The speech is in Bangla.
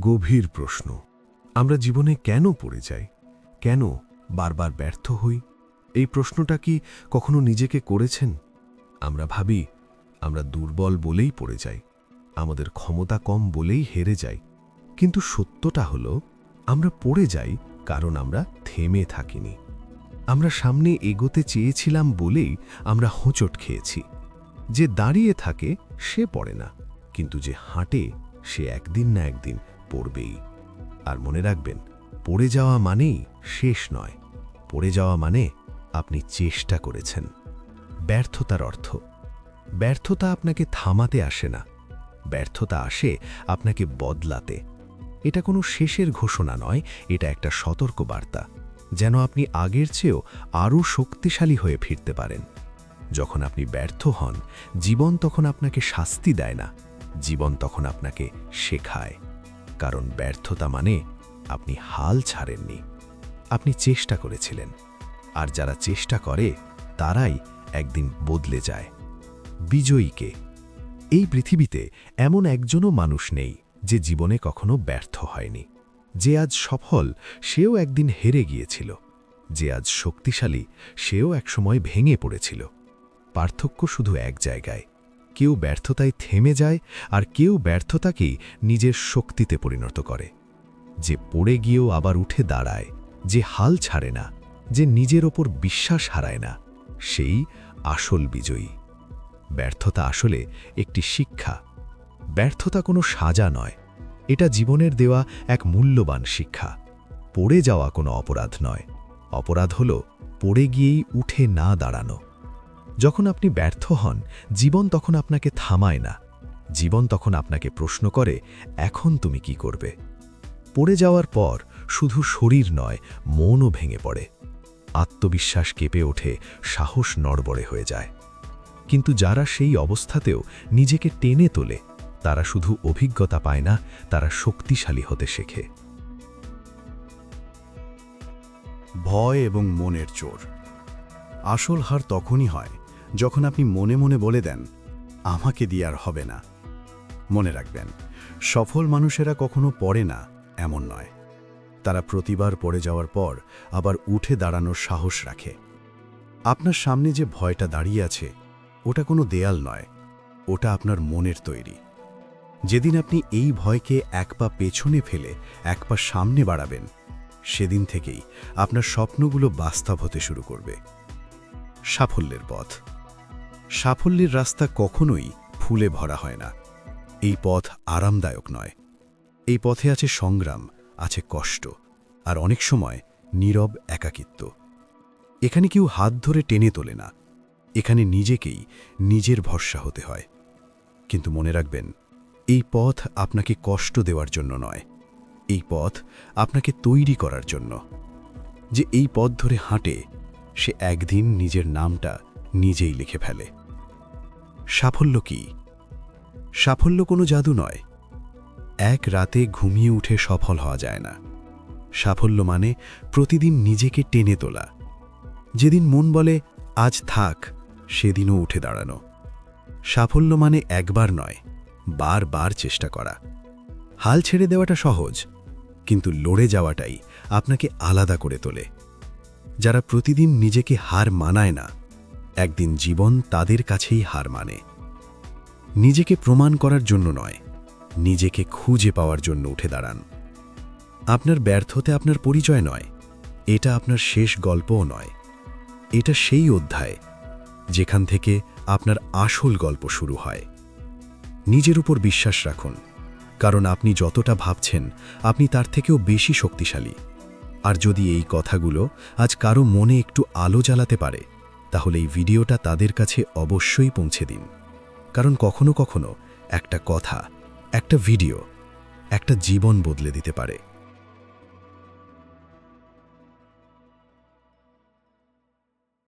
গভীর প্রশ্ন। আমরা জীবনে কেন পড়ে যাই? কেন বারবার ব্যর্থ হই? এই প্রশ্নটা কি কখনো নিজেকে করেছেন? আমরা ভাবি, আমরা দুর্বল বলেই পড়ে যাই, আমাদের ক্ষমতা কম বলেই হেরে যাই। কিন্তু সত্যটা হলো, আমরা পড়ে যাই কারণ আমরা থেমে থাকিনি। আমরা সামনে এগোতে চেয়েছিলাম বলেই আমরা হোঁচট খেয়েছি। যে দাঁড়িয়ে থাকে সে পড়ে না, কিন্তু যে হাঁটে সে একদিন না একদিন পড়বেই। আর মনে রাখবেন, পড়ে যাওয়া মানেই শেষ নয়। পড়ে যাওয়া মানে আপনি চেষ্টা করেছেন। ব্যর্থতার অর্থ। ব্যর্থতা আপনাকে থামাতে আসে না। ব্যর্থতা আসে আপনাকে বদলাতে। এটা কোনো শেষের ঘোষণা নয়, এটা একটা সতর্ক বার্তা যেন আপনি আগের চেয়েও আরও শক্তিশালী হয়ে ফিরতে পারেন। যখন আপনি ব্যর্থ হন, জীবন তখন আপনাকে শাস্তি দেয় না। জীবন তখন আপনাকে শেখায়। কারণ ব্যর্থতা মানে আপনি হাল ছাড়েননি। আপনি চেষ্টা করেছিলেন। আর যারা চেষ্টা করে, তারাই একদিন বদলে যায়। বিজয়ীকে। এই পৃথিবীতে এমন একজনও মানুষ নেই যে জীবনে কখনো ব্যর্থ হয়নি। যে আজ সফল, সেও একদিন হেরে গিয়েছিল। যে আজ শক্তিশালী, সেও একসময় ভেঙে পড়েছিল। পার্থক্য শুধু এক জায়গায়। কেউ ব্যর্থতায় থেমে যায় আর কেউ ব্যর্থতাকেই নিজের শক্তিতে পরিণত করে। যে পড়ে গিয়েও আবার উঠে দাঁড়ায়, যে হাল ছাড়ে না, যে নিজের ওপর বিশ্বাস হারায় না, সেই আসল বিজয়ী। ব্যর্থতা আসলে একটি শিক্ষা। ব্যর্থতা কোনো সাজা নয়। এটা জীবনের দেওয়া এক মূল্যবান শিক্ষা। পড়ে যাওয়া কোনো অপরাধ নয়। অপরাধ হল পড়ে গিয়েই উঠে না দাঁড়ানো। যখন আপনি ব্যর্থ হন, জীবন তখন আপনাকে থামায় না। জীবন তখন আপনাকে প্রশ্ন করে, এখন তুমি কি করবে? পড়ে যাওয়ার পর শুধু শরীর নয়, মনও ভেঙে পড়ে। আত্মবিশ্বাস কেঁপে ওঠে, সাহস নড়বড়ে হয়ে যায়। কিন্তু যারা সেই অবস্থাতেও নিজেকে টেনে তোলে, তারা শুধু অভিজ্ঞতা পায় না, তারা শক্তিশালী হতে শেখে। ভয় এবং মনের চোর। আসল হার তখনই হয় যখন আপনি মনে মনে বলে দেন, আমাকে দিয়ে আর হবে না। মনে রাখবেন, সফল মানুষেরা কখনো পড়ে না এমন নয়। তারা প্রতিবার পড়ে যাওয়ার পর আবার উঠে দাঁড়ানোর সাহস রাখে। আপনার সামনে যে ভয়টা দাঁড়িয়ে আছে, ওটা কোনো দেয়াল নয়, ওটা আপনার মনের তৈরি। যেদিন আপনি এই ভয়কে এক পা পেছনে ফেলে, এক পা সামনে বাড়াবেন, সেদিন থেকেই আপনার স্বপ্নগুলো বাস্তব হতে শুরু করবে। সাফল্যের পথ। সাফল্যের রাস্তা কখনোই ফুলে ভরা হয় না। এই পথ আরামদায়ক নয়। এই পথে আছে সংগ্রাম, আছে কষ্ট, আর অনেক সময় নীরব একাকিত্ব। এখানে কেউ হাত ধরে টেনে তোলে না। এখানে নিজেকেই নিজের ভরসা হতে হয়। কিন্তু মনে রাখবেন, এই পথ আপনাকে কষ্ট দেওয়ার জন্য নয়। এই পথ আপনাকে তৈরি করার জন্য। যে এই পথ ধরে হাঁটে, সে একদিন নিজের নামটা নিজেই লিখে ফেলে। সাফল্য কি? সাফল্য কোনো জাদু নয়। এক রাতে ঘুমিয়ে উঠে সফল হওয়া যায় না। সাফল্য মানে প্রতিদিন নিজেকে টেনে তোলা। যেদিন মন বলে, আজ থাক, সেদিনও উঠে দাঁড়ানো। সাফল্য মানে একবার নয়, বারবার চেষ্টা করা। হাল ছেড়ে দেওয়াটা সহজ, কিন্তু লড়ে যাওয়াটাই আপনাকে আলাদা করে তোলে। যারা প্রতিদিন নিজেকে হার মানায় না একদিন জীবন তাদের কাছেই হার মানে। নিজেকে প্রমাণ করার জন্য নয়, নিজেকে খুঁজে পাওয়ার জন্য উঠে দাঁড়ান। আপনার ব্যর্থতে আপনার পরিচয় নয়, এটা আপনার শেষ গল্পও নয়। এটা সেই অধ্যায় যেখান থেকে আপনার আসল গল্প শুরু হয়। নিজের উপর বিশ্বাস রাখুন, কারণ আপনি যতটা ভাবছেন, আপনি তার থেকেও বেশি শক্তিশালী। আর যদি এই কথাগুলো আজ কারও মনে একটু আলো জ্বালাতে পারে তাহলে এই ভিডিওটা তাদের কাছে অবশ্যই পৌঁছে দিন। কারণ কখনো কখনো একটা কথা, একটা ভিডিও, একটা জীবন বদলে দিতে পারে।